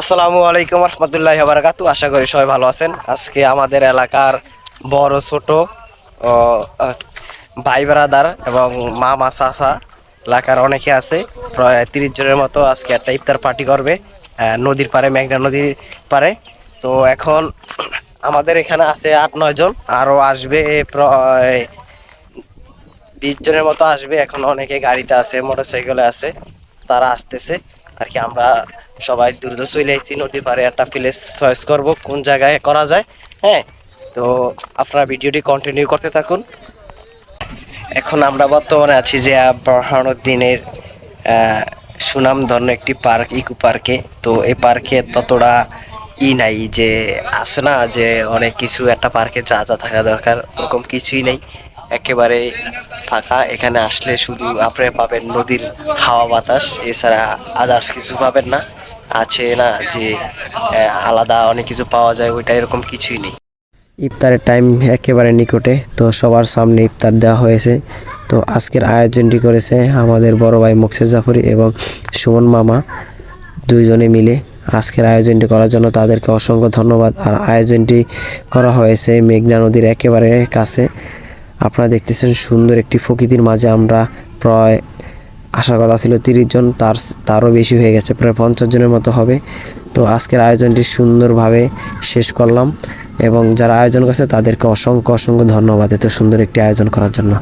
আসসালামু আলাইকুম রহমতুল্লাহ বারাকাতু আশা করি সবাই ভালো আছেন। আজকে আমাদের এলাকার বড় ছোট ভাই ব্রাদার এবং মা মামা চাচা এলাকার অনেকে আছে। প্রায় তিরিশ জনের মতো আজকে একটা ইফতার পার্টি করবে নদীর পারে মেঘনা নদীর পারে তো এখন আমাদের এখানে আছে আট, নয় জন। আরও আসবে প্রায় বিশ জনের মতো আসবে। এখন অনেকে গাড়িতে আছে মোটর সাইকেলে আছে, তারা আসতেছে। আর কি আমরা সবাই দ্রুত চলে আসছি নদীর পাড়ে একটা প্লেস চয়েস করব, কোন জায়গায় করা যায় হ্যাঁ? তো আপনারা ভিডিওটি কন্টিনিউ করতে থাকুন। এখন আমরা বর্তমানে আছি যে দিনের সুনাম ধন্য একটি পার্ক, ইকো পার্কে। তো এই পার্কে ততটা ই নাই যে, আছে না যে, অনেক কিছু একটা পার্কে যা যা থাকা দরকার, ওরকম কিছুই নেই। একেবারে ফাঁকা, এখানে আসলে শুধু আপনি পাবেন নদীর হাওয়া বাতাস, এছাড়া আদার্স কিছু পাবেন না। আছে না যে আলাদা অনেক কিছু পাওয়া যায়, ওইটা এরকম কিছুই নেই। ইফতারের টাইম একেবারে নিকটে, তো সবার সামনে ইফতার দেওয়া হয়েছে। তো আজকের আয়োজনটি করেছে আমাদের বড় ভাই মুকসেদ জাফরি এবং সুমন মামা, দুইজনে মিলে। আজকের আয়োজনটি করার জন্য তাদেরকে অসংখ্য ধন্যবাদ। আর আয়োজনটি করা হয়েছে মেঘনা নদীর একেবারে কাছে। আপনারা দেখতেছেন সুন্দর একটি প্রকৃতির মাঝে আমরা প্রায় আসার কথা ছিল তিরিশ জন, তার, তারও বেশি হয়ে গেছে, প্রায় পঞ্চাশ জনের মতো হবে। তো আজকের আয়োজনটি সুন্দরভাবে শেষ করলাম এবং যারা আয়োজন করছে তাদেরকে অসংখ্য অসংখ্য ধন্যবাদ এত সুন্দর একটি আয়োজন করার জন্য।